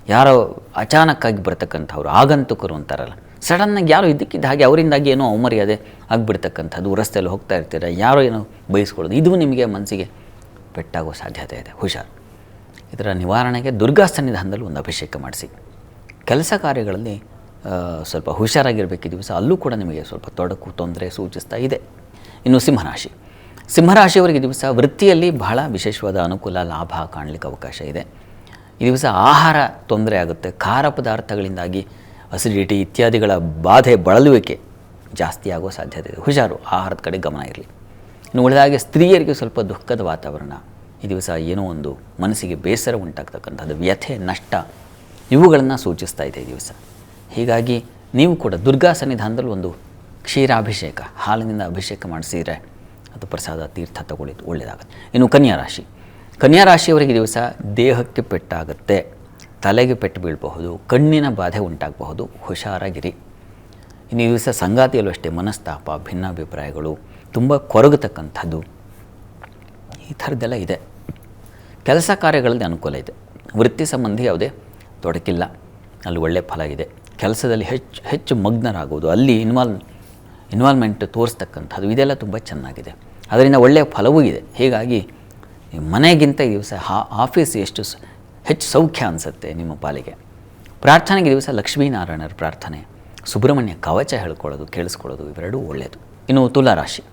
ಯಾರೋ ಅಚಾನಕ್ಕಾಗಿ ಬರ್ತಕ್ಕಂಥವ್ರು, ಆಗಂತುಕರು ಅಂತಾರಲ್ಲ. ಸಡನ್ನಾಗಿ ಯಾರೋ ಇದ್ದಕ್ಕಿದ್ದ ಹಾಗೆ ಅವರಿಂದಾಗಿ ಏನೋ ಅವಮರ್ಯಾದೆ ಆಗಿಬಿಡ್ತಕ್ಕಂಥದ್ದು. ರಸ್ತೆಯಲ್ಲಿ ಹೋಗ್ತಾ ಇರ್ತೀರ? ಯಾರೋ ಏನೋ ಬಯಸ್ಕೊಳ್ಳೋದು. ಇದು ನಿಮಗೆ ಮನಸ್ಸಿಗೆ ಪೆಟ್ಟಾಗೋ ಸಾಧ್ಯತೆ ಇದೆ. ಹುಷಾರು. ಇದರ ನಿವಾರಣೆಗೆ ದುರ್ಗಾ ಸನ್ನಿಧಾನದಲ್ಲಿ ಒಂದು ಅಭಿಷೇಕ ಮಾಡಿಸಿ. ಕೆಲಸ ಕಾರ್ಯಗಳಲ್ಲಿ ಸ್ವಲ್ಪ ಹುಷಾರಾಗಿರಬೇಕು. ದಿವಸ ಅಲ್ಲೂ ಕೂಡ ನಿಮಗೆ ಸ್ವಲ್ಪ ತೊಡಕು, ತೊಂದರೆ ಸೂಚಿಸ್ತಾ ಇದೆ. ಇನ್ನು ಸಿಂಹರಾಶಿ. ಸಿಂಹರಾಶಿಯವರಿಗೆ ದಿವಸ ವೃತ್ತಿಯಲ್ಲಿ ಬಹಳ ವಿಶೇಷವಾದ ಅನುಕೂಲ, ಲಾಭ ಕಾಣಲಿಕ್ಕೆ ಅವಕಾಶ ಇದೆ. ಈ ದಿವಸ ಆಹಾರ ತೊಂದರೆ ಆಗುತ್ತೆ. ಖಾರ ಪದಾರ್ಥಗಳಿಂದಾಗಿ ಅಸಿಡಿಟಿ ಇತ್ಯಾದಿಗಳ ಬಾಧೆ ಬಳಲುವಿಕೆ ಜಾಸ್ತಿ ಆಗೋ ಸಾಧ್ಯತೆ ಇದೆ. ಹುಷಾರು, ಆಹಾರದ ಕಡೆ ಗಮನ ಇರಲಿ. ಇನ್ನು ಉಳಿದಾಗೆ ಸ್ತ್ರೀಯರಿಗೆ ಸ್ವಲ್ಪ ದುಃಖದ ವಾತಾವರಣ. ಈ ದಿವಸ ಏನೋ ಒಂದು ಮನಸ್ಸಿಗೆ ಬೇಸರ ಉಂಟಾಗ್ತಕ್ಕಂಥದ್ದು, ವ್ಯಥೆ, ನಷ್ಟ ಇವುಗಳನ್ನು ಸೂಚಿಸ್ತಾ ಇದೆ ಈ ದಿವಸ. ಹೀಗಾಗಿ ನೀವು ಕೂಡ ದುರ್ಗಾ ಸನ್ನಿಧಾನದಲ್ಲಿ ಒಂದು ಕ್ಷೀರಾಭಿಷೇಕ, ಹಾಲಿನಿಂದ ಅಭಿಷೇಕ ಮಾಡಿಸಿದರೆ ಅದು ಪ್ರಸಾದ, ತೀರ್ಥ ತಗೊಳ್ಳಿದ್ದು ಒಳ್ಳೆಯದಾಗುತ್ತೆ. ಇನ್ನು ಕನ್ಯಾ ರಾಶಿ. ಕನ್ಯಾ ರಾಶಿಯವರಿಗೆ ದಿವಸ ದೇಹಕ್ಕೆ ಪೆಟ್ಟಾಗುತ್ತೆ, ತಲೆಗೆ ಪೆಟ್ಟು ಬೀಳಬಹುದು, ಕಣ್ಣಿನ ಬಾಧೆ ಉಂಟಾಗಬಹುದು, ಹುಷಾರಾಗಿರಿ. ಇನ್ನು ಈ ದಿವಸ ಸಂಗಾತಿಯಲ್ಲೂ ಅಷ್ಟೇ ಮನಸ್ತಾಪ, ಭಿನ್ನಾಭಿಪ್ರಾಯಗಳು, ತುಂಬ ಕೊರಗತಕ್ಕಂಥದ್ದು ಈ ಥರದ್ದೆಲ್ಲ ಇದೆ. ಕೆಲಸ ಕಾರ್ಯಗಳಲ್ಲಿ ಅನುಕೂಲ ಇದೆ. ವೃತ್ತಿ ಸಂಬಂಧಿ ಯಾವುದೇ ತೊಡಕಿಲ್ಲ. ಅಲ್ಲಿ ಒಳ್ಳೆಯ ಫಲ ಇದೆ. ಕೆಲಸದಲ್ಲಿ ಹೆಚ್ಚು ಹೆಚ್ಚು ಮಗ್ನರಾಗುವುದು, ಅಲ್ಲಿ ಇನ್ವಾಲ್ವ್ ಇನ್ವಾಲ್ವ್ಮೆಂಟ್ ತೋರಿಸ್ತಕ್ಕಂಥದ್ದು, ಇದೆಲ್ಲ ತುಂಬ ಚೆನ್ನಾಗಿದೆ. ಅದರಿಂದ ಒಳ್ಳೆಯ ಫಲವೂ ಇದೆ. ಹೀಗಾಗಿ ಮನೆಗಿಂತ ಈ ದಿವಸ ಆಫೀಸ್ ಎಷ್ಟು ಹೆಚ್ಚು ಸೌಖ್ಯ ಅನಿಸುತ್ತೆ ನಿಮ್ಮ ಪಾಲಿಗೆ. ಪ್ರಾರ್ಥನೆಗೆ ದಿವಸ ಲಕ್ಷ್ಮೀನಾರಾಯಣರ ಪ್ರಾರ್ಥನೆ, ಸುಬ್ರಹ್ಮಣ್ಯ ಕವಚ ಹೇಳ್ಕೊಳ್ಳೋದು, ಕೇಳಿಸ್ಕೊಳ್ಳೋದು ಇವೆರಡೂ ಒಳ್ಳೆಯದು ಇನ್ನು ತುಲಾರಾಶಿ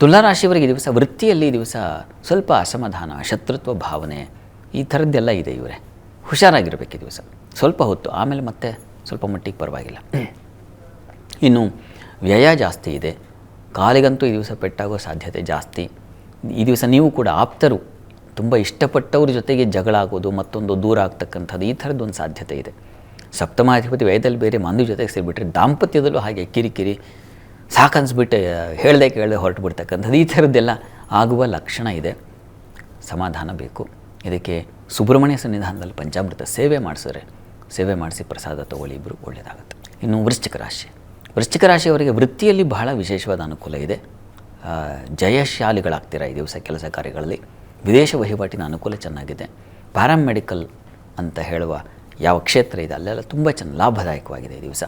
ತುಲಾರಾಶಿಯವರಿಗೆ ದಿವಸ ವೃತ್ತಿಯಲ್ಲಿ ದಿವಸ ಸ್ವಲ್ಪ ಅಸಮಾಧಾನ, ಶತ್ರುತ್ವ ಭಾವನೆ ಈ ಥರದ್ದೆಲ್ಲ ಇದೆ ಇವರೇ. ಹುಷಾರಾಗಿರಬೇಕು ದಿವಸ. ಸ್ವಲ್ಪ ಹೊತ್ತು, ಆಮೇಲೆ ಮತ್ತೆ ಸ್ವಲ್ಪ ಮಟ್ಟಿಗೆ ಪರವಾಗಿಲ್ಲ. ಇನ್ನು ವ್ಯಯ ಜಾಸ್ತಿ ಇದೆ. ಕಾಲಿಗಂತೂ ಈ ದಿವಸ ಪೆಟ್ಟಾಗೋ ಸಾಧ್ಯತೆ ಜಾಸ್ತಿ. ಈ ದಿವಸ ನೀವು ಕೂಡ ಆಪ್ತರು. ತುಂಬ ಇಷ್ಟಪಟ್ಟವ್ರ ಜೊತೆಗೆ ಜಗಳ ಆಗೋದು, ಮತ್ತೊಂದು ದೂರ ಆಗ್ತಕ್ಕಂಥದ್ದು, ಈ ಥರದ್ದೊಂದು ಸಾಧ್ಯತೆ ಇದೆ. ಸಪ್ತಮಾಧಿಪತಿ ವ್ಯಯದಲ್ಲಿ ಬೇರೆ ಮಂದಿ ಜೊತೆಗೆ ಸೇರಿಬಿಟ್ರೆ ದಾಂಪತ್ಯದಲ್ಲೂ ಹಾಗೆ ಕಿರಿಕಿರಿ, ಸಾಕನ್ಸ್ಬಿಟ್ಟು, ಹೇಳ್ದೆ ಕೇಳದೆ ಹೊರಟು ಬಿಡ್ತಕ್ಕಂಥದ್ದು ಈ ಥರದ್ದೆಲ್ಲ ಆಗುವ ಲಕ್ಷಣ ಇದೆ. ಸಮಾಧಾನ ಬೇಕು. ಇದಕ್ಕೆ ಸುಬ್ರಹ್ಮಣ್ಯ ಸನ್ನಿಧಾನದಲ್ಲಿ ಪಂಚಾಮೃತ ಸೇವೆ ಮಾಡಿಸಿದ್ರೆ, ಸೇವೆ ಮಾಡಿಸಿ ಪ್ರಸಾದ ತಗೊಳ್ಳಿ ಇಬ್ಬರು ಒಳ್ಳೆಯದಾಗುತ್ತೆ ಇನ್ನು ವೃಶ್ಚಿಕ ರಾಶಿ. ವೃಶ್ಚಿಕ ರಾಶಿಯವರಿಗೆ ವೃತ್ತಿಯಲ್ಲಿ ಬಹಳ ವಿಶೇಷವಾದ ಅನುಕೂಲ ಇದೆ. ಜಯಶಾಲಿಗಳಾಗ್ತೀರಾ ಈ ದಿವಸ ಕೆಲಸ ಕಾರ್ಯಗಳಲ್ಲಿ? ವಿದೇಶ ವಹಿವಾಟಿನ ಅನುಕೂಲ ಚೆನ್ನಾಗಿದೆ. ಪ್ಯಾರಾಮೆಡಿಕಲ್ ಅಂತ ಹೇಳುವ ಯಾವ ಕ್ಷೇತ್ರ ಇದೆ, ಅಲ್ಲೆಲ್ಲ ತುಂಬ ಚೆನ್ನ, ಲಾಭದಾಯಕವಾಗಿದೆ ಈ ದಿವಸ.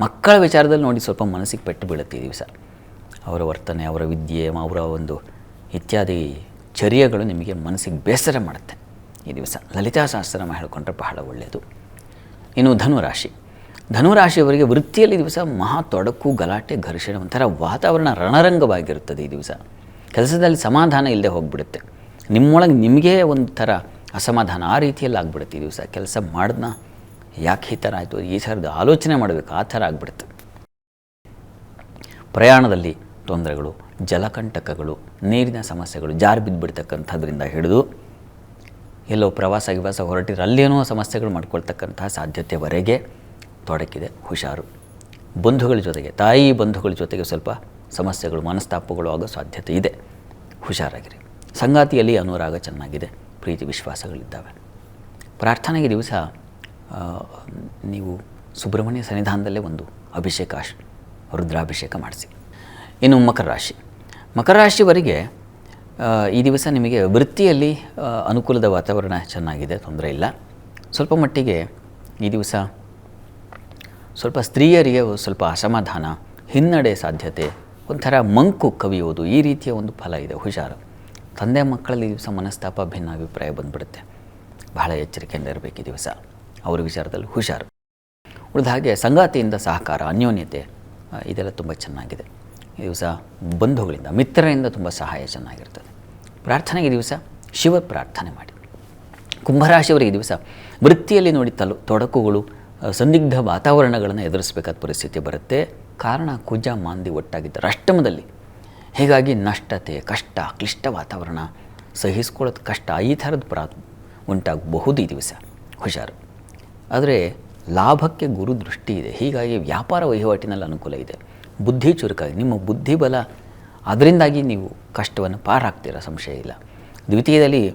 ಮಕ್ಕಳ ವಿಚಾರದಲ್ಲಿ ನೋಡಿ ಸ್ವಲ್ಪ ಮನಸ್ಸಿಗೆ ಪೆಟ್ಟು ಬೀಳುತ್ತೆ ಈ ದಿವಸ. ಅವರ ವರ್ತನೆ, ಅವರ ವಿದ್ಯೆ, ಅವರ ಒಂದು ಇತ್ಯಾದಿ ಚರ್ಯಗಳು ನಿಮಗೆ ಮನಸ್ಸಿಗೆ ಬೇಸರ ಮಾಡುತ್ತೆ ಈ ದಿವಸ. ಲಲಿತಾ ಸಹಸ್ರನಾಮ ಹೇಳಿಕೊಂಡ್ರೆ ಬಹಳ ಒಳ್ಳೆಯದು. ಇನ್ನು ಧನುರಾಶಿ. ಧನುರಾಶಿಯವರಿಗೆ ವೃತ್ತಿಯಲ್ಲಿ ದಿವಸ ಮಹಾ ತೊಡಕು ಗಲಾಟೆ, ಘರ್ಷಣೆ, ಒಂಥರ ವಾತಾವರಣ ರಣರಂಗವಾಗಿರುತ್ತದೆ ಈ ದಿವಸ. ಕೆಲಸದಲ್ಲಿ ಸಮಾಧಾನ ಇಲ್ಲದೆ ಹೋಗ್ಬಿಡುತ್ತೆ. ನಿಮ್ಮೊಳಗೆ ನಿಮಗೇ ಒಂದು ಥರ ಅಸಮಾಧಾನ ಆ ರೀತಿಯಲ್ಲಿ ಆಗ್ಬಿಡುತ್ತೆ ಈ ದಿವಸ. ಕೆಲಸ ಮಾಡಿದ್ನ ಯಾಕೆ ಈ ಥರ ಆಯಿತು? ಈ ಥರದ ಆಲೋಚನೆ ಮಾಡಬೇಕು, ಆ ಥರ ಆಗ್ಬಿಡುತ್ತೆ. ಪ್ರಯಾಣದಲ್ಲಿ ತೊಂದರೆಗಳು, ಜಲಕಂಟಕಗಳು, ನೀರಿನ ಸಮಸ್ಯೆಗಳು, ಜಾರಿ ಬಿದ್ದುಬಿಡ್ತಕ್ಕಂಥದ್ರಿಂದ ಹಿಡಿದು ಎಲ್ಲೋ ಪ್ರವಾಸ, ಗಿವಾಸ ಹೊರಟಿರೋ ಅಲ್ಲೇನೋ ಸಮಸ್ಯೆಗಳು ಮಾಡ್ಕೊಳ್ತಕ್ಕಂತಹ ಸಾಧ್ಯತೆವರೆಗೆ ತೊಡಕಿದೆ, ಹುಷಾರು. ಬಂಧುಗಳ ಜೊತೆಗೆ, ತಾಯಿ ಬಂಧುಗಳ ಜೊತೆಗೆ ಸ್ವಲ್ಪ ಸಮಸ್ಯೆಗಳು, ಮನಸ್ತಾಪಗಳು ಆಗೋ ಸಾಧ್ಯತೆ ಇದೆ. ಹುಷಾರಾಗಿರಿ. ಸಂಗಾತಿಯಲ್ಲಿ ಅನುರಾಗ ಚೆನ್ನಾಗಿದೆ. ಪ್ರೀತಿ, ವಿಶ್ವಾಸಗಳಿದ್ದಾವೆ. ಪ್ರಾರ್ಥನೆಗೆ ದಿವಸ ನೀವು ಸುಬ್ರಹ್ಮಣ್ಯ ಸನ್ನಿಧಾನದಲ್ಲೇ ಒಂದು ಅಭಿಷೇಕ ರುದ್ರಾಭಿಷೇಕ ಮಾಡಿಸಿ. ಇನ್ನು ಮಕರ ರಾಶಿ. ಮಕರ ರಾಶಿವರೆಗೆ ಈ ದಿವಸ ನಿಮಗೆ ವೃತ್ತಿಯಲ್ಲಿ ಅನುಕೂಲದ ವಾತಾವರಣ ಚೆನ್ನಾಗಿದೆ, ತೊಂದರೆ ಇಲ್ಲ. ಸ್ವಲ್ಪ ಮಟ್ಟಿಗೆ ಈ ದಿವಸ ಸ್ವಲ್ಪ ಸ್ತ್ರೀಯರಿಗೆ ಸ್ವಲ್ಪ ಅಸಮಾಧಾನ, ಹಿನ್ನಡೆ ಸಾಧ್ಯತೆ, ಒಂಥರ ಮಂಕು ಕವಿಯೋದು ಈ ರೀತಿಯ ಒಂದು ಫಲ ಇದೆ, ಹುಷಾರು. ತಂದೆ ಮಕ್ಕಳಲ್ಲಿ ದಿವಸ ಮನಸ್ತಾಪ, ಭಿನ್ನ ಅಭಿಪ್ರಾಯ ಬಂದ್ಬಿಡುತ್ತೆ. ಬಹಳ ಎಚ್ಚರಿಕೆಯಿಂದ ಇರಬೇಕು ಈ ದಿವಸ. ಅವ್ರ ವಿಚಾರದಲ್ಲಿ ಹುಷಾರು. ಉಳಿದ ಹಾಗೆ ಸಂಗಾತಿಯಿಂದ ಸಹಕಾರ, ಅನ್ಯೋನ್ಯತೆ ಇದೆಲ್ಲ ತುಂಬ ಚೆನ್ನಾಗಿದೆ. ಈ ದಿವಸ ಬಂಧುಗಳಿಂದ, ಮಿತ್ರರಿಂದ ತುಂಬ ಸಹಾಯ ಚೆನ್ನಾಗಿರ್ತದೆ. ಪ್ರಾರ್ಥನೆಗೆ ದಿವಸ ಶಿವ ಪ್ರಾರ್ಥನೆ ಮಾಡಿ. ಕುಂಭರಾಶಿಯವರಿಗೆ ದಿವಸ ವೃತ್ತಿಯಲ್ಲಿ ನೋಡಿ ತಲು ತೊಡಕುಗಳು ಸಂದಿಗ್ಧ ವಾತಾವರಣಗಳನ್ನು ಎದುರಿಸಬೇಕಾದ ಪರಿಸ್ಥಿತಿ ಬರುತ್ತೆ. ಕಾರಣ ಕುಜ ಮಾಂದಿ ಒಟ್ಟಾಗಿದ್ದಾರೆ ಅಷ್ಟಮದಲ್ಲಿ ಹೀಗಾಗಿ ನಷ್ಟತೆ, ಕಷ್ಟ, ಕ್ಲಿಷ್ಟ ವಾತಾವರಣ ಸಹಿಸ್ಕೊಳ್ಳೋದು ಕಷ್ಟ, ಈ ಥರದ ಪ್ರಾ ಉಂಟಾಗಬಹುದು ಈ ದಿವಸ. ಹುಷಾರು. ಆದರೆ ಲಾಭಕ್ಕೆ ಗುರು ದೃಷ್ಟಿ ಇದೆ. ಹೀಗಾಗಿ ವ್ಯಾಪಾರ ವಹಿವಾಟಿನಲ್ಲಿ ಅನುಕೂಲ ಇದೆ. ಬುದ್ಧಿ ಚುರುಕಾಗಿ, ನಿಮ್ಮ ಬುದ್ಧಿಬಲ ಅದರಿಂದಾಗಿ ನೀವು ಕಷ್ಟವನ್ನು ಪಾರಾಗ್ತೀರ? ಸಂಶಯ ಇಲ್ಲ. ದ್ವಿತೀಯದಲ್ಲಿ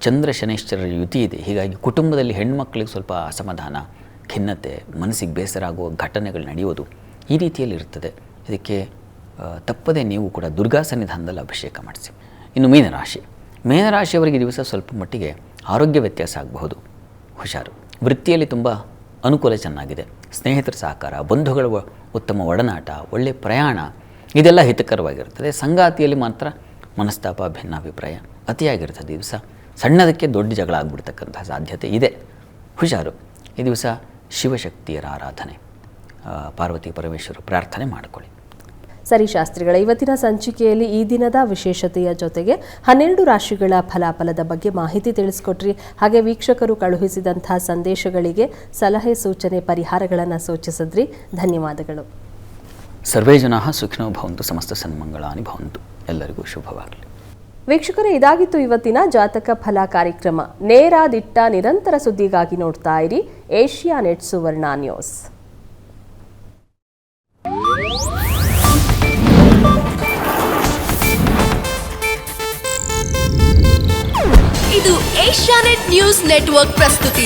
ಚಂದ್ರ ಶನೈಶ್ಚರರ ಯುತಿ ಇದೆ. ಹೀಗಾಗಿ ಕುಟುಂಬದಲ್ಲಿ ಹೆಣ್ಮಕ್ಳಿಗೆ ಸ್ವಲ್ಪ ಅಸಮಾಧಾನ ಖಿನ್ನತೆ, ಮನಸ್ಸಿಗೆ ಬೇಸರ ಆಗುವ ಘಟನೆಗಳು ನಡೆಯೋದು ಈ ರೀತಿಯಲ್ಲಿ ಇರ್ತದೆ ಇದಕ್ಕೆ ತಪ್ಪದೆ ನೀವು ಕೂಡ ದುರ್ಗಾ ಸನ್ನಿಧಾನದಲ್ಲಿ ಅಭಿಷೇಕ ಮಾಡಿಸಿ. ಇನ್ನು ಮೀನರಾಶಿ. ಮೀನರಾಶಿಯವರಿಗೆ ದಿವಸ ಸ್ವಲ್ಪ ಮಟ್ಟಿಗೆ ಆರೋಗ್ಯ ವ್ಯತ್ಯಾಸ ಆಗಬಹುದು. ಹುಷಾರು. ವೃತ್ತಿಯಲ್ಲಿ ತುಂಬ ಅನುಕೂಲ ಚೆನ್ನಾಗಿದೆ. ಸ್ನೇಹಿತರ ಸಹಕಾರ, ಬಂಧುಗಳ ಉತ್ತಮ ಒಡನಾಟ ಒಳ್ಳೆಯ ಪ್ರಯಾಣ, ಇದೆಲ್ಲ ಹಿತಕರವಾಗಿರುತ್ತದೆ. ಸಂಗಾತಿಯಲ್ಲಿ ಮಾತ್ರ ಮನಸ್ತಾಪ, ಭಿನ್ನಾಭಿಪ್ರಾಯ ಅತಿಯಾಗಿರ್ತದೆ ದಿವಸ. ಸಣ್ಣದಕ್ಕೆ ದೊಡ್ಡ ಜಗಳ ಆಗ್ಬಿಡ್ತಕ್ಕಂಥ ಸಾಧ್ಯತೆ ಇದೆ. ಹುಷಾರು. ಈ ದಿವಸ ಶಿವಶಕ್ತಿಯರ ಆರಾಧನೆ. ಪಾರ್ವತಿ ಪರಮೇಶ್ವರ ಪ್ರಾರ್ಥನೆ ಮಾಡಿಕೊಳ್ಳಿ. ಸರಿ ಶಾಸ್ತ್ರಿಗಳ ಇವತ್ತಿನ ಸಂಚಿಕೆಯಲ್ಲಿ ಈ ದಿನದ ವಿಶೇಷತೆಯ ಜೊತೆಗೆ ಹನ್ನೆರಡು ರಾಶಿಗಳ ಫಲಾಫಲದ ಬಗ್ಗೆ ಮಾಹಿತಿ ತಿಳಿಸ್ಕೊಟ್ರಿ. ಹಾಗೆ ವೀಕ್ಷಕರು ಕಳುಹಿಸಿದಂತಹ ಸಂದೇಶಗಳಿಗೆ ಸಲಹೆ ಸೂಚನೆ ಪರಿಹಾರಗಳನ್ನು ಸೂಚಿಸಿದ್ರಿ. ಧನ್ಯವಾದಗಳು. ಸರ್ವೇ ಜನ ಸುಖಿನೋ ಭವಂತು ಸಮಸ್ತ ಸನ್ಮಂಗಳಾನಿ ಭವಂತು. ಎಲ್ಲರಿಗೂ ಶುಭವಾಗಲಿ. ವೀಕ್ಷಕರೇ ಇದಾಗಿತ್ತು ಇವತ್ತಿನ ಜಾತಕ ಫಲ ಕಾರ್ಯಕ್ರಮ. ನೇರ ದಿಟ್ಟ ನಿರಂತರ ಸುದ್ದಿಗಾಗಿ ನೋಡ್ತಾ ಇರಿ. ಏಷ್ಯಾ ನೆಟ್ ಸುವರ್ಣ ನ್ಯೂಸ್ ಇದು ಏಷ್ಯಾನೆಟ್ ನ್ಯೂಸ್ ನೆಟ್ವರ್ಕ್ ಪ್ರಸ್ತುತಿ